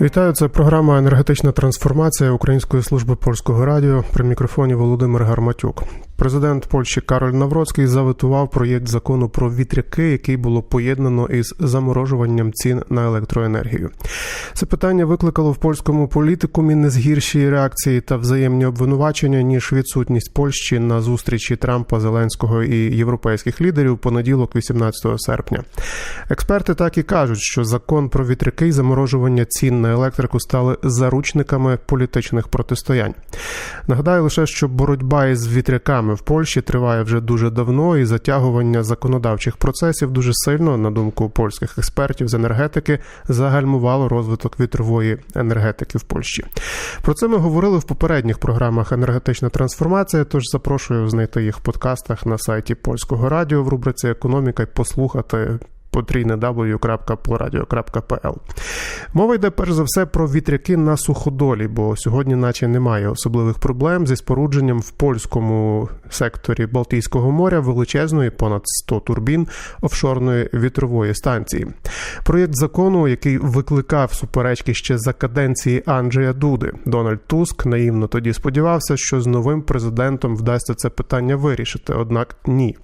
Вітаю, це програма енергетична трансформація Української служби польського радіо. При мікрофоні Володимир Гарматюк. Президент Польщі Кароль Навроцький заветував проєкт закону про вітряки, який було поєднано із заморожуванням цін на електроенергію. Це питання викликало в польському політикумі не згірші реакції та взаємні обвинувачення ніж відсутність Польщі на зустрічі Трампа, Зеленського і європейських лідерів понеділок, 18 серпня. Експерти так і кажуть, що закон про вітряки і заморожування цін на електрику стали заручниками політичних протистоянь. Нагадаю лише, що боротьба із вітряками в Польщі триває вже дуже давно, і затягування законодавчих процесів дуже сильно, на думку польських експертів з енергетики, загальмувало розвиток вітрової енергетики в Польщі. Про це ми говорили в попередніх програмах енергетична трансформація. Тож запрошую знайти їх в подкастах на сайті польського радіо в рубриці Економіка і послухати потрійне w.poradio.pl. Мова йде перш за все про вітряки на суходолі, бо сьогодні, наче немає особливих проблем зі спорудженням в польському секторі Балтійського моря величезної понад 100 турбін офшорної вітрової станції. Проєкт закону, який викликав суперечки ще за каденції Анджея Дуди, Дональд Туск наївно тоді сподівався, що з новим президентом вдасться це питання вирішити. Однак ні.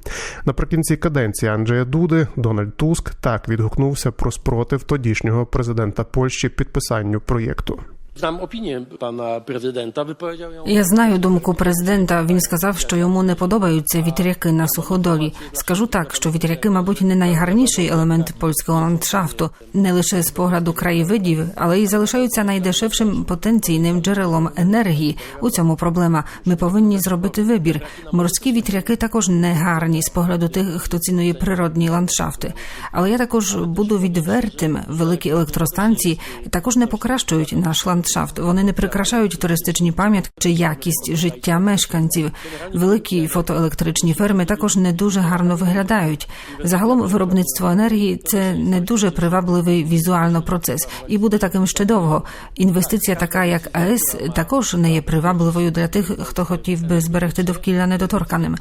Наприкінці каденції Анджея Дуди Дональд Туск так відгукнувся про спротив тодішнього президента Польщі підписанню проєкту. Znam opinię pana prezydenta, wypowiedział. Я знаю думку президента. Він сказав, що йому не подобаються вітряки на суходолі. Скажу так, що вітряки, мабуть, не найгарніший елемент польського ландшафту, не лише з погляду краєвидів, але й залишаються найдешевшим потенційним джерелом енергії. У цьому проблема. Ми повинні зробити вибір. Морські вітряки також не гарні з погляду тих, хто цінує природні ландшафти. Але я також буду відвертим. Великі електростанції також не покращують наш ландшафт. Вони не прикрашають туристичні пам'ятки чи якість життя мешканців. Великі фотоелектричні ферми також не дуже гарно виглядають. Загалом виробництво енергії це не дуже привабливий візуально процес і буде таким ще довго. Інвестиція, така як АЕС, також не є привабливою для тих, хто хотів би зберегти довкілля недоторканим.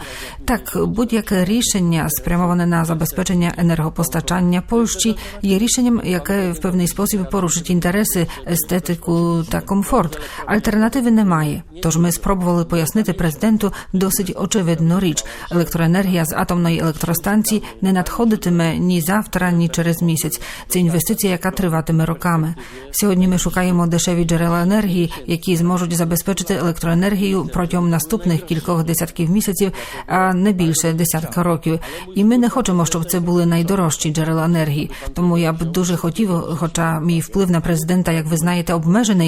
Так, будь-яке рішення спрямоване на забезпечення енергопостачання Польщі є рішенням, яке в певний спосіб порушить інтереси, естетику та комфорт. Альтернативи немає. Тож ми спробували пояснити президенту досить очевидну річ: електроенергія з атомної електростанції не надходитиме ні завтра, ні через місяць. Це інвестиція, яка триватиме роками. Сьогодні ми шукаємо дешеві джерела енергії, які зможуть забезпечити електроенергію протягом наступних кількох десятків місяців, а не більше десятка років. І ми не хочемо, щоб це були найдорожчі джерела енергії. Тому я б дуже хотів, хоча мій вплив на президента, як ви знаєте, обмежений,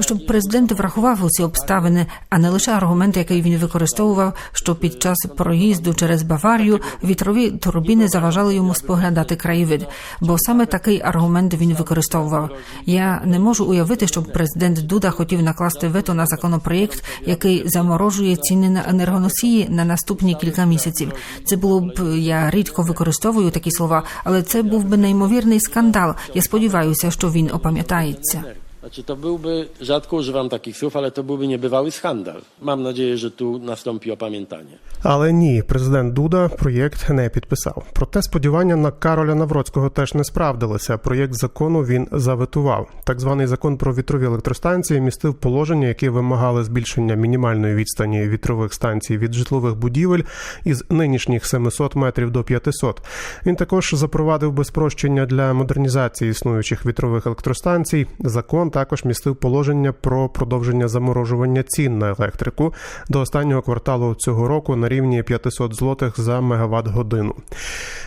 щоб президент врахував усі обставини, а не лише аргумент, який він використовував, що під час проїзду через Баварію вітрові турбіни заважали йому споглядати краєвид. Бо саме такий аргумент він використовував. Я не можу уявити, щоб президент Дуда хотів накласти вето на законопроєкт, який заморожує ціни на енергоносії на наступні кілька місяців. Це було б я рідко використовую такі слова, але це був би неймовірний скандал. Я сподіваюся, що він опам'ятається. Znaczy, to byłby, rzadko używam takich słów, ale to byłby niebywały skandal. Mam nadzieję, że tu nastąpi opamiętanie. Але ні, президент Дуда проєкт не підписав. Проте сподівання на Кароля Навроцького теж не справдилися. Проєкт закону він заветував. Так званий закон про вітрові електростанції містив положення, які вимагали збільшення мінімальної відстані вітрових станцій від житлових будівель із нинішніх 700 метрів до 500. Він також запровадив безпрощення для модернізації існуючих вітрових електростанцій. Закон також містив положення про продовження заморожування цін на електрику до останнього кварталу цього року на рівні 500 злотих за мегаватт годину.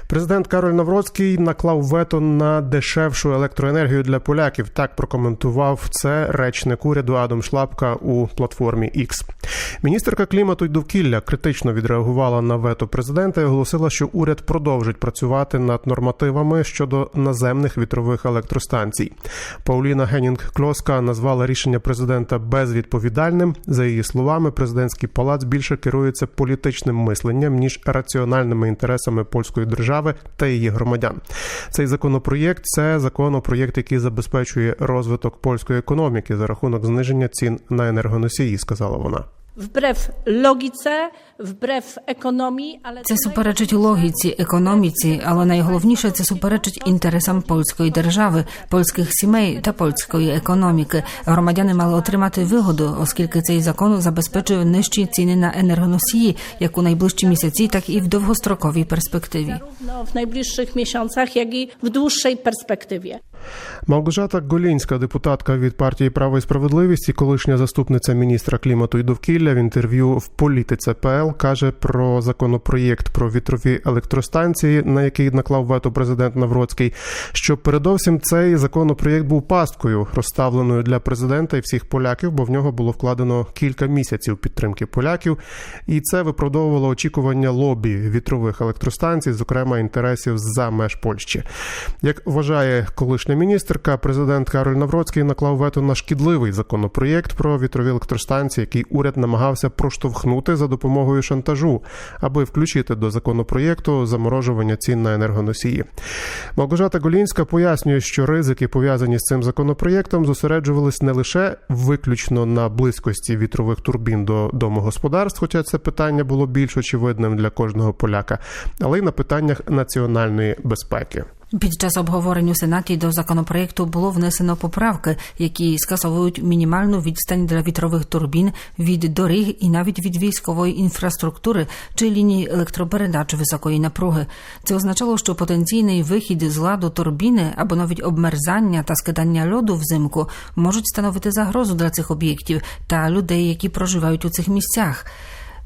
Президент Кароль Навроцький наклав вето на дешевшу електроенергію для поляків. Так прокоментував це речник уряду Адам Шлапка у платформі X. Міністерка клімату й довкілля критично відреагувала на вето президента і оголосила, що уряд продовжить працювати над нормативами щодо наземних вітрових електростанцій. Пауліна Генінг Клоска назвала рішення президента безвідповідальним. За її словами, президентський палац більше керується політичним мисленням ніж раціональними інтересами польської держави та її громадян. Цей законопроєкт це законопроєкт, який забезпечує розвиток польської економіки за рахунок зниження цін на енергоносії, сказала вона. Wbrew logice, wbrew ekonomii, ale Це суперечить логіці, економіці, але найголовніше це суперечить інтересам польської держави, польських сімей та польської економіки. Громадяни мали отримати вигоду, оскільки цей закон забезпечує нижчі ціни на енергоносії, як у найближчі місяці, так і в довгостроковій перспективі. w najbliższych miesiącach, jak i w dłuższej perspektywie. Малгожата Голінська, депутатка від партії Право і справедливість і колишня заступниця міністра клімату і довкілля в інтерв'ю в політице ПЛ каже про законопроєкт про вітрові електростанції, на який наклав вето президент Навроцький. Що передовсім цей законопроєкт був пасткою, розставленою для президента і всіх поляків, бо в нього було вкладено кілька місяців підтримки поляків, і це виправдовувало очікування лобі вітрових електростанцій, зокрема інтересів за меж Польщі. Як вважає колишня міністерка, президент Кароль Навроцький наклав вето на шкідливий законопроєкт про вітрові електростанції, який уряд намагався проштовхнути за допомогою шантажу, аби включити до законопроєкту заморожування цін на енергоносії. Малгожата Голінська пояснює, що ризики, пов'язані з цим законопроєктом, зосереджувались не лише виключно на близькості вітрових турбін до домогосподарств, хоча це питання було більш очевидним для кожного поляка, але й на питаннях національної безпеки. Під час обговорень у Сенаті до законопроєкту було внесено поправки, які скасовують мінімальну відстань для вітрових турбін від доріг і навіть від військової інфраструктури чи ліній електропередач високої напруги. Це означало, що потенційний вихід з ладу турбіни або навіть обмерзання та скидання льоду взимку можуть становити загрозу для цих об'єктів та людей, які проживають у цих місцях.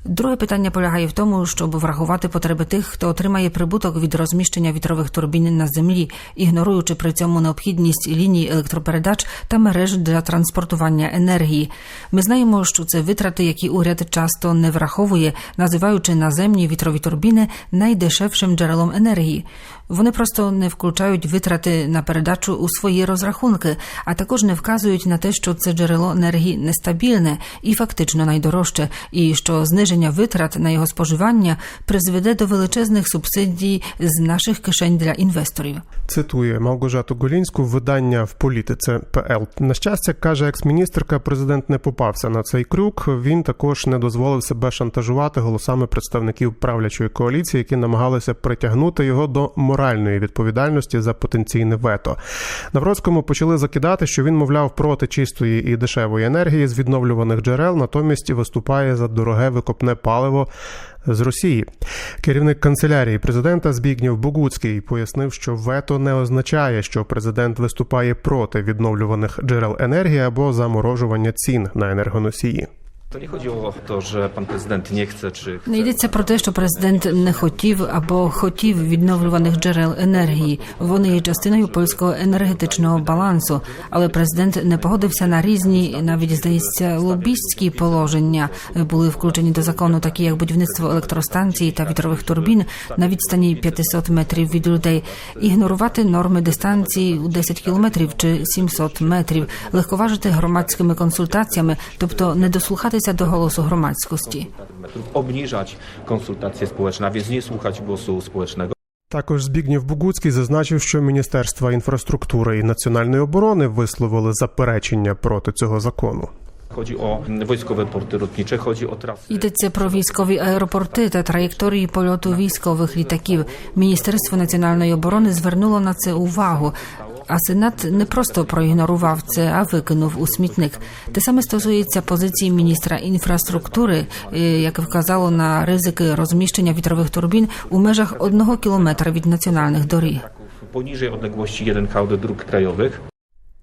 Друге питання полягає в тому, щоб врахувати потреби тих, хто отримає прибуток від розміщення вітрових турбін на землі, ігноруючи при цьому необхідність ліній електропередач та мереж для транспортування енергії. Ми знаємо, що це витрати, які уряд часто не враховує, називаючи наземні вітрові турбіни найдешевшим джерелом енергії. Вони просто не включають витрати на передачу у свої розрахунки, а також не вказують на те, що це джерело енергії нестабільне і фактично найдорожче, і що зниження витрат на його споживання призведе до величезних субсидій з наших кишень для інвесторів. Цитує Малгожату Голінську видання в політице ПЛ. На щастя, каже екс-міністерка, президент не попався на цей крюк. Він також не дозволив себе шантажувати голосами представників правлячої коаліції, які намагалися притягнути його до моральної відповідальності за потенційне вето. Навроцькому почали закидати, що він, мовляв, проти чистої і дешевої енергії з відновлюваних джерел, натомість виступає за дороге викопне паливо з Росії. Керівник канцелярії президента Збігнєв Богуцький пояснив, що вето не означає, що президент виступає проти відновлюваних джерел енергії або заморожування цін на енергоносії. Nie chodzi o to, że pan prezydent nie chce, czy. Не йдеться про те, що президент не хотів або хотів відновлюваних джерел енергії. Вони є частиною польського енергетичного балансу. Але президент не погодився на різні, навіть здається, лобістські положення були включені до закону, такі як будівництво електростанцій та вітрових турбін на відстані 500 метрів від людей, ігнорувати норми дистанції у 10 кілометрів чи 700 метрів, легковажити громадськими консультаціями, тобто не дослухатися до голосу громадськості. obniżać konsultacje społeczne, a więc nie słuchać. Також Збігнєв Бугуцький зазначив, що Міністерства інфраструктури і національної оборони висловили заперечення проти цього закону. Chodzi o wojskowe porty lotnicze, chodzi o trasy. Йдеться про військові аеропорти та траєкторії польоту військових літаків. Міністерство національної оборони звернуло на це увагу. А сенат не просто проігнорував це, а викинув у смітник. Те саме стосується позиції міністра інфраструктури, е, яке вказало на ризики розміщення вітрових турбін у межах одного кілометра від національних доріг. Poniżej odległości 1 km dróg krajowych.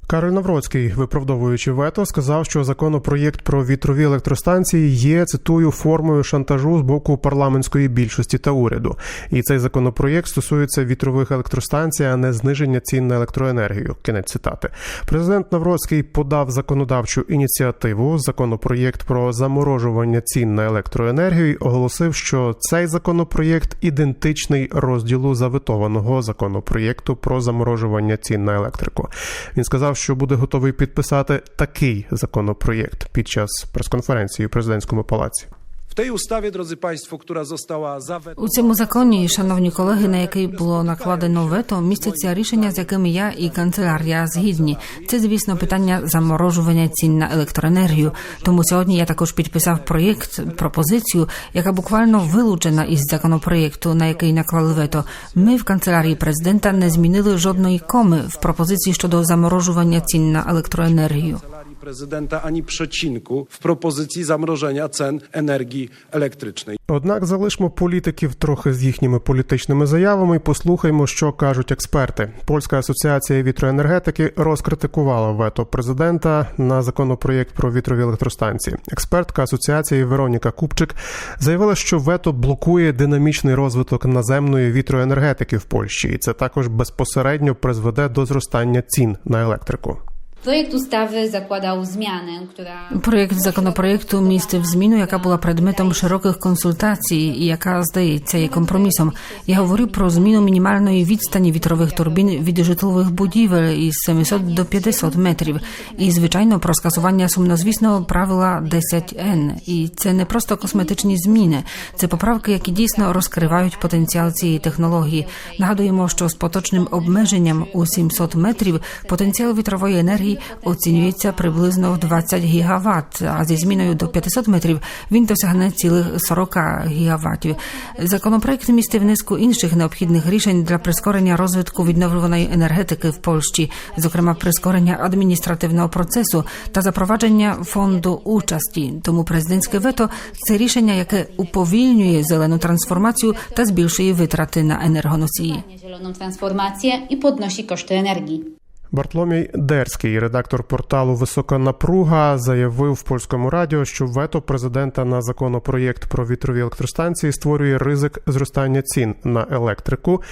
Кароль Навроцький, виправдовуючи вето, сказав, що законопроєкт про вітрові електростанції є цитую формою шантажу з боку парламентської більшості та уряду. І цей законопроєкт стосується вітрових електростанцій, а не зниження цін на електроенергію. Кінець цитати. Президент Навроцький подав законодавчу ініціативу законопроєкт про заморожування цін на електроенергію. і Оголосив, що цей законопроєкт ідентичний розділу заветованого законопроєкту про заморожування цін на електрику. Він сказав, що буде готовий підписати такий законопроєкт під час прес-конференції у президентському палаці. W tej ustawie, drodzy Państwo, która została zawetowana. У цьому законі, шановні колеги, на який було накладено вето, містяться рішення, з якими я і канцелярія згідні. Це, звісно, питання заморожування цін на електроенергію. Тому сьогодні я також підписав проєкт, пропозицію, яка буквально вилучена із законопроєкту, на який наклали вето. Ми в канцелярії президента не змінили жодної коми в пропозиції щодо заморожування цін на електроенергію. Prezydenta ani przecinku w propozycji zamrożenia cen energii elektrycznej. Однак залишмо політиків трохи з їхніми політичними заявами і послухаймо, що кажуть експерти. Польська асоціація вітроенергетики розкритикувала вето президента на законопроєкт про вітрові електростанції. Експертка асоціації Вероніка Купчик заявила, що вето блокує динамічний розвиток наземної вітроенергетики в Польщі, і це також безпосередньо призведе до зростання цін на електрику. Projekt ustawy zakładał zmianę, która Проєкт законопроєкту містив зміну, яка була предметом широких консультацій і яка здається є компромісом. Я говорю про зміну мінімальної відстані вітрових турбін від житлових будівель із 700 до 500 метрів. І звичайно про скасування сумнозвісного правила 10N. І це не просто косметичні зміни, це поправки, які дійсно розкривають потенціал цієї технології. Нагадуємо, що з поточним обмеженням у 700 метрів потенціал вітрової енергії оцінюється приблизно в 20 гігаватт, а зі зміною до 500 метрів він досягне цілих 40 гігаваттів. Законопроект містив низку інших необхідних рішень для прискорення розвитку відновлюваної енергетики в Польщі, зокрема прискорення адміністративного процесу та запровадження фонду участі. Тому президентське вето це рішення, яке уповільнює зелену трансформацію та збільшує витрати на енергоносії. zieloną transformację i podnosi koszty energii. Бартломій Дерський, редактор порталу Висока напруга, заявив в польському радіо, що вето президента на законопроєкт про вітрові електростанції створює ризик зростання цін на електрику,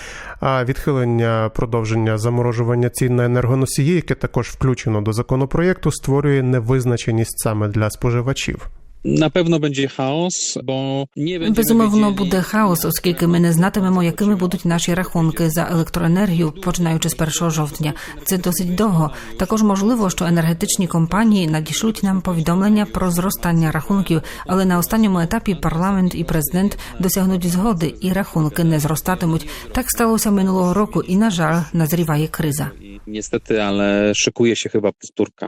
а відхилення продовження заморожування цін на енергоносії, яке також включено до законопроєкту, створює невизначеність саме для споживачів. Na pewno będzie chaos, bo nie Безумовно, буде хаос, оскільки ми не знатимемо, якими будуть наші рахунки за електроенергію, починаючи з 1 жовтня. Це досить довго. Також можливо, що енергетичні компанії надішлють нам повідомлення про зростання рахунків, але на останньому етапі парламент і президент досягнуть згоди, і рахунки не зростатимуть. Так сталося минулого року, і на жаль, назріває криза. Niestety, ale szykuje się chyba powtórka.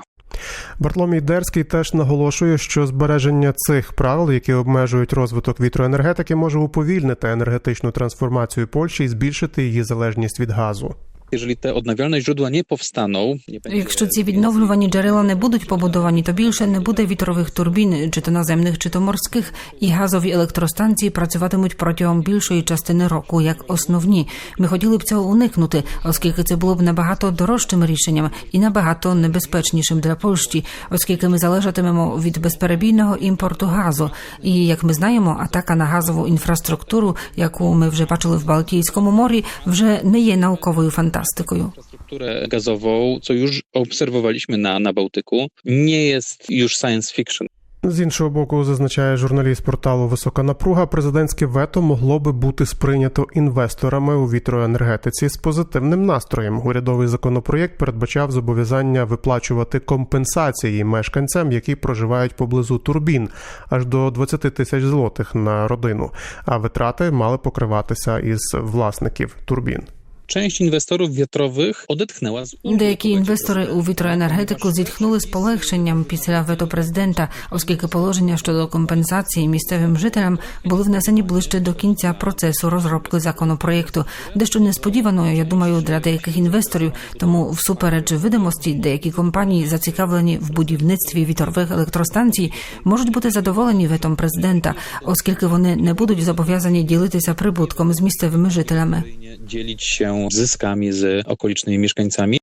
Бартломій Дерський теж наголошує, що збереження цих правил, які обмежують розвиток вітроенергетики, може уповільнити енергетичну трансформацію Польщі і збільшити її залежність від газу. Jeżeli te odnawialne źródła nie powstaną, nie będzie Якщо ці відновлювані джерела не будуть побудовані, то більше не буде вітрових турбін, чи то наземних, чи то морських, і газові електростанції працюватимуть протягом більшої частини року як основні. Ми хотіли б цього уникнути, оскільки це було б набагато дорожчим рішенням і набагато небезпечнішим для Польщі, оскільки ми залежатимемо від безперебійного імпорту газу. І як ми знаємо, атака на газову інфраструктуру, яку ми вже бачили в Балтійському морі, вже не є науковою фантастикою. infrastrukturę gazową, co już obserwowaliśmy na, na Bałtyku, nie jest już science fiction. З іншого боку, зазначає журналіст порталу Висока напруга, президентське вето могло би бути сприйнято інвесторами у вітроенергетиці з позитивним настроєм. Урядовий законопроєкт передбачав зобов'язання виплачувати компенсації мешканцям, які проживають поблизу турбін, аж до 20 тисяч злотих на родину. А витрати мали покриватися із власників турбін. Część inwestorów wiatrowych odetchnęła z ulgą. Деякі інвестори у вітроенергетику зітхнули з полегшенням після вето президента, оскільки положення щодо компенсації місцевим жителям були внесені ближче до кінця процесу розробки законопроєкту. Дещо несподівано, я думаю, для деяких інвесторів. Тому, всупереч видимості, деякі компанії, зацікавлені в будівництві вітрових електростанцій, можуть бути задоволені ветом президента, оскільки вони не будуть зобов'язані ділитися прибутком з місцевими жителями. dzielić się zyskami okolicznymi mieszkańcami.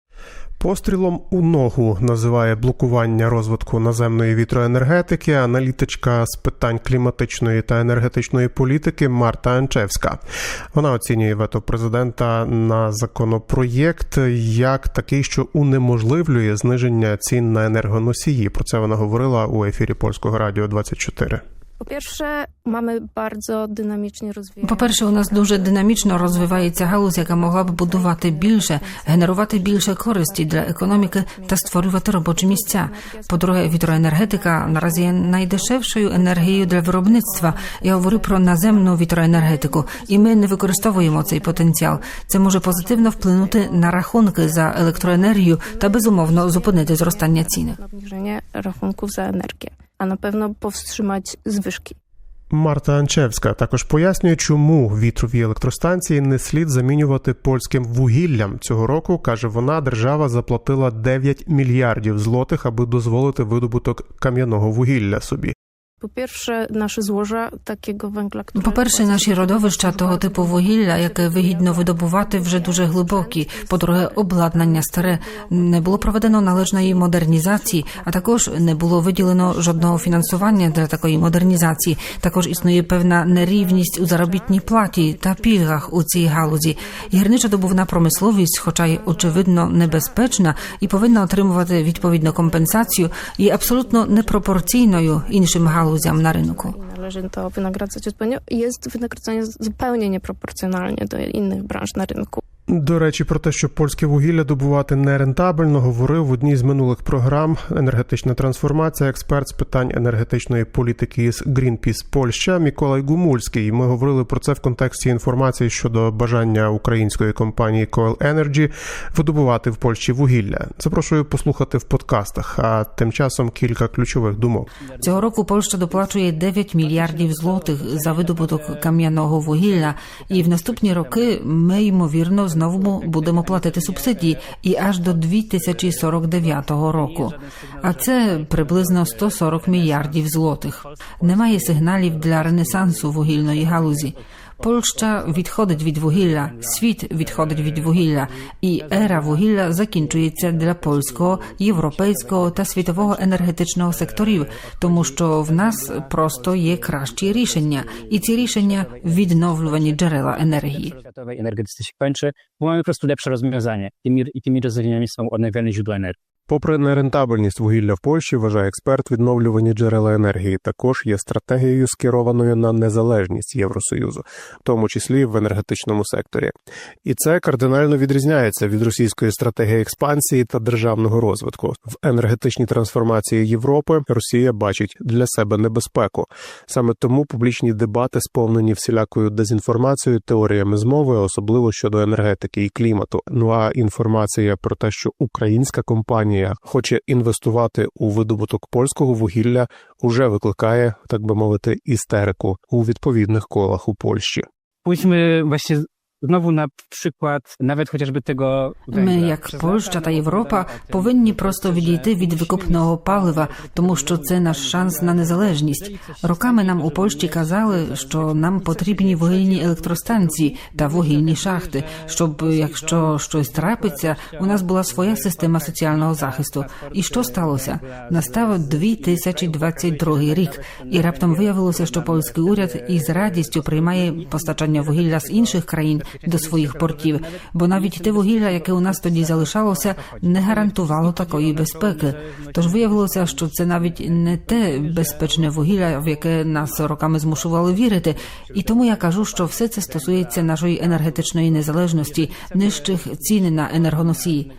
Пострілом у ногу називає блокування розвитку наземної вітроенергетики аналітичка з питань кліматичної та енергетичної політики Марта Анчевська. Вона оцінює вето президента на законопроєкт як такий, що унеможливлює зниження цін на енергоносії. Про це вона говорила у ефірі польського радіо 24. Po pierwsze, mamy bardzo dynamicznie rozwijającą По-перше, у нас дуже динамічно розвивається галузь, яка могла б будувати більше, генерувати більше користі для економіки та створювати робочі місця. По-друге, вітроенергетика наразі є найдешевшою енергією для виробництва. Я говорю про наземну вітроенергетику, і ми не використовуємо цей потенціал. Це може позитивно вплинути на рахунки за електроенергію та безумовно зупинити зростання ціни. rachunków za energię, a na pewno zwyżki. Марта Анчевська також пояснює, чому вітрові електростанції не слід замінювати польським вугіллям. Цього року каже вона, держава заплатила 9 мільярдів злотих, аби дозволити видобуток кам'яного вугілля собі. Po pierwsze, nasze złoża takiego węgla, który... По-перше, наші родовища того типу вугілля, яке вигідно видобувати, вже дуже глибокі. По-друге, обладнання старе не було проведено належної модернізації, а також не було виділено жодного фінансування для такої модернізації. Також існує певна нерівність у заробітній платі та пільгах у цій галузі. Гірничо-добувна промисловість, хоча й очевидно небезпечна і повинна отримувати відповідну компенсацію, є абсолютно непропорційною іншим галузям gałęziom na rynku. Należy to wynagradzać odpowiednio. Jest wynagradzanie zupełnie nieproporcjonalnie do innych branż na rynku. До речі, про те, що польське вугілля добувати нерентабельно, говорив в одній з минулих програм енергетична трансформація. Експерт з питань енергетичної політики із Greenpeace Польща Миколай Гумульський. Ми говорили про це в контексті інформації щодо бажання української компанії Coil Energy видобувати в Польщі вугілля. Запрошую послухати в подкастах. А тим часом кілька ключових думок. Цього року Польща доплачує 9 мільярдів злотих за видобуток кам'яного вугілля, і в наступні роки ми ймовірно знову будемо платити субсидії і аж до 2049 року. А це приблизно 140 мільярдів злотих. Немає сигналів для ренесансу вугільної галузі. Польща відходить від вугілля, світ відходить від вугілля, і ера вугілля закінчується для польського, європейського та світового енергетичного секторів, тому що в нас просто є кращі рішення, і ці рішення відновлювані джерела енергії. kończy, bo mamy po prostu lepsze rozwiązanie. Tymi, I tymi rozwiązaniami są źródła energii. Попри нерентабельність вугілля в Польщі, вважає експерт, відновлювані джерела енергії також є стратегією скерованою на незалежність Євросоюзу, в тому числі в енергетичному секторі. І це кардинально відрізняється від російської стратегії експансії та державного розвитку. В енергетичній трансформації Європи Росія бачить для себе небезпеку. Саме тому публічні дебати сповнені всілякою дезінформацією, теоріями змови, особливо щодо енергетики і клімату. Ну а інформація про те, що українська компанія хоче інвестувати у видобуток польського вугілля, уже викликає, так би мовити, істерику у відповідних колах у Польщі. Pójdźmy właśnie znowu na przykład nawet chociażby tego węgla. Ми, як Польща та Європа, повинні просто відійти від викопного палива, тому що це наш шанс на незалежність. Роками нам у Польщі казали, що нам потрібні вугільні електростанції та вугільні шахти, щоб якщо щось трапиться, у нас була своя система соціального захисту. І що сталося? Настав 2022 рік, і раптом виявилося, що польський уряд із радістю приймає постачання вугілля з інших країн до своїх портів, бо навіть те вугілля, яке у нас тоді залишалося, не гарантувало такої безпеки. Тож виявилося, що це навіть не те безпечне вугілля, в яке нас роками змушували вірити. І тому я кажу, що все це стосується нашої енергетичної незалежності, нижчих цін на енергоносії.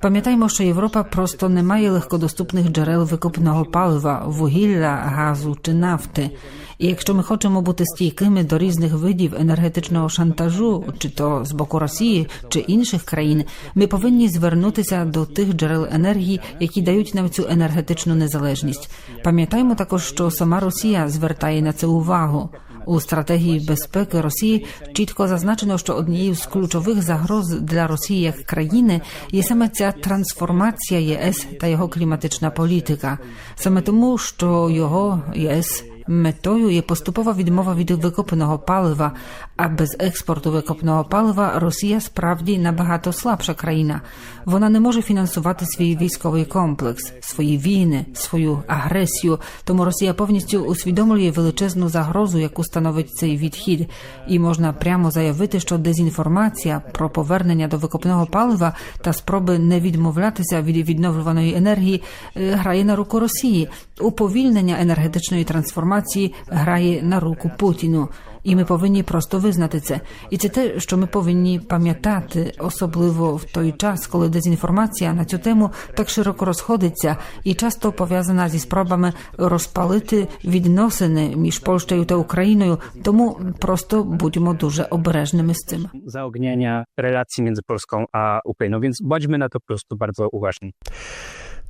Пам'ятаймо, що Європа просто не має легкодоступних джерел викопного палива, вугілля, газу чи нафти. І якщо ми хочемо бути стійкими до різних видів енергетичного шантажу, чи то з боку Росії, чи інших країн, ми повинні звернутися до тих джерел енергії, які дають нам цю енергетичну незалежність. Пам'ятаймо також, що сама Росія звертає на це увагу. У стратегії безпеки Росії чітко зазначено, що однією з ключових загроз для Росії як країни є саме ця трансформація ЄС та його кліматична політика, саме тому, що його ЄС Метою є поступова відмова від викопного палива, а без експорту викопного палива Росія справді набагато слабша країна. Вона не може фінансувати свій військовий комплекс, свої війни, свою агресію. Тому Росія повністю усвідомлює величезну загрозу, яку становить цей відхід, і можна прямо заявити, що дезінформація про повернення до викопного палива та спроби не відмовлятися від відновлюваної енергії е, грає на руку Росії. Уповільнення енергетичної трансформації дезінформації грає на руку Путіну. І ми повинні просто визнати це. І це те, що ми повинні пам'ятати, особливо в той час, коли дезінформація на цю тему так широко розходиться і часто пов'язана зі спробами розпалити відносини між Польщею та Україною. Тому просто будьмо дуже обережними з цим. relacji między Polską a Ukrainą, więc bądźmy na to po prostu bardzo uważni.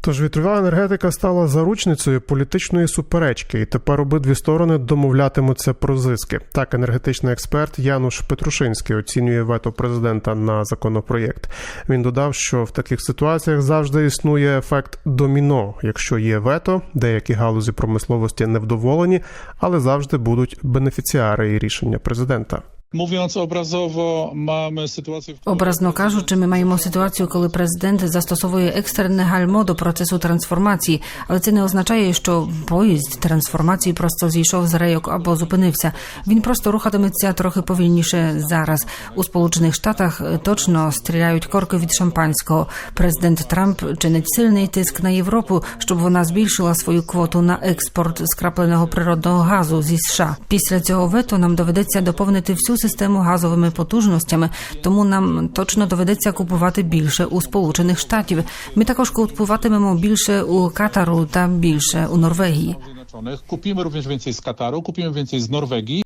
Тож вітрова енергетика стала заручницею політичної суперечки, і тепер обидві сторони домовлятимуться про зиски. Так, енергетичний експерт Януш Петрушинський оцінює вето президента на законопроєкт. Він додав, що в таких ситуаціях завжди існує ефект доміно. Якщо є вето, деякі галузі промисловості невдоволені, але завжди будуть бенефіціари рішення президента. Mówiąc obrazowo, mamy sytuację, кажучи, ми маємо ситуацію, коли президент застосовує екстрене гальмо до процесу трансформації, але це не означає, що поїзд трансформації просто зійшов з рейок або зупинився. Він просто рухатиметься трохи повільніше зараз. У Сполучених Штатах точно стріляють корки від шампанського. Президент Трамп чинить сильний тиск на Європу, щоб вона збільшила свою квоту на експорт скрапленого природного газу зі США. Після цього вето нам доведеться доповнити всю систему газовими потужностями, тому нам точно доведеться купувати більше у Сполучених Штатів. Ми також купуватимемо більше у Катару та більше у Норвегії. Kupimy również więcej z Kataru, kupimy więcej z Norwegii.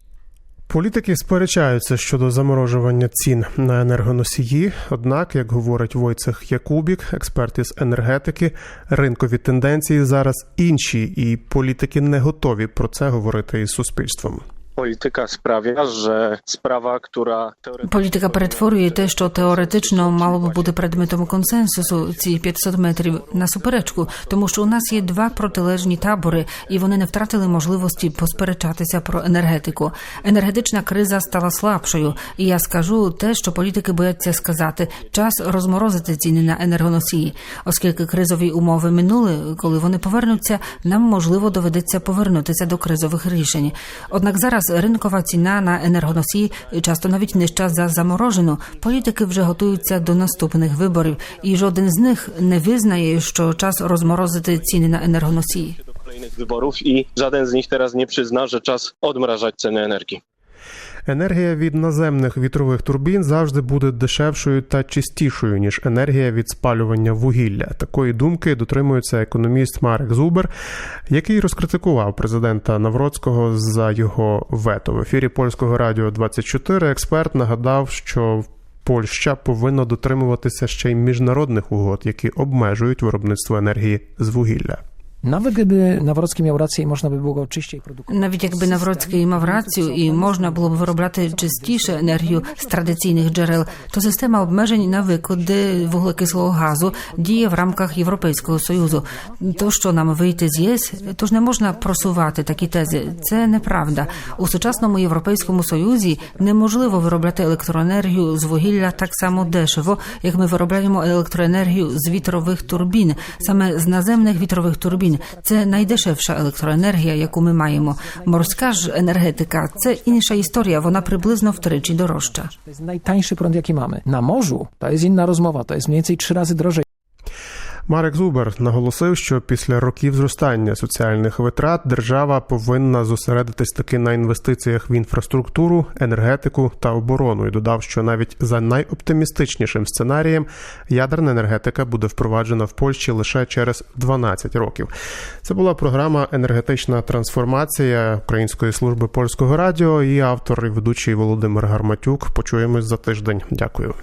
Політики сперечаються щодо заморожування цін на енергоносії. Однак, як говорить Войцех Якубік, експерт із енергетики, ринкові тенденції зараз інші, і політики не готові про це говорити із суспільством. Polityka sprawia, że sprawa, która Політика перетворює те, що теоретично мало би бути предметом консенсусу, ці 500 метрів на суперечку, тому що у нас є два протилежні табори, і вони не втратили можливості посперечатися про енергетику. Енергетична криза стала слабшою, і я скажу те, що політики бояться сказати: час розморозити ціни на енергоносії, оскільки кризові умови минули, коли вони повернуться, нам можливо доведеться повернутися до кризових рішень. Однак зараз ринкова ціна на енергоносії часто навіть нижча за заморожену. Політики вже готуються до наступних виборів, і жоден з них не визнає, що час розморозити ціни на енергоносії. Виборів і жоден з них зараз не teraz що час одмражати ціни енергії. Енергія від наземних вітрових турбін завжди буде дешевшою та чистішою ніж енергія від спалювання вугілля. Такої думки дотримується економіст Марек Зубер, який розкритикував президента Навроцького за його вето. В ефірі польського радіо 24 експерт нагадав, що Польща повинна дотримуватися ще й міжнародних угод, які обмежують виробництво енергії з вугілля. Nawet gdyby Nawrocki miał rację i można by było go czyściej produkować. Навіть якби Навроцький мав рацію і можна було б виробляти чистіше енергію з традиційних джерел, то система обмежень на викиди вуглекислого газу діє в рамках Європейського союзу. То що нам вийти з ЄС, тож не можна просувати такі тези. Це неправда. У сучасному європейському союзі неможливо виробляти електроенергію з вугілля так само дешево, як ми виробляємо електроенергію з вітрових турбін, саме з наземних вітрових турбін. Це найдешевша електроенергія, яку ми маємо. Морська ж енергетика це інша історія. Вона приблизно втричі дорожча. To jest najtańszy prąd, jaki mamy. Na morzu to jest inna rozmowa, to jest mniej więcej trzy razy drożej. Марек Зубер наголосив, що після років зростання соціальних витрат держава повинна зосередитись таки на інвестиціях в інфраструктуру, енергетику та оборону. І додав, що навіть за найоптимістичнішим сценарієм ядерна енергетика буде впроваджена в Польщі лише через 12 років. Це була програма Енергетична трансформація Української служби польського радіо і автор і ведучий Володимир Гарматюк. Почуємось за тиждень. Дякую.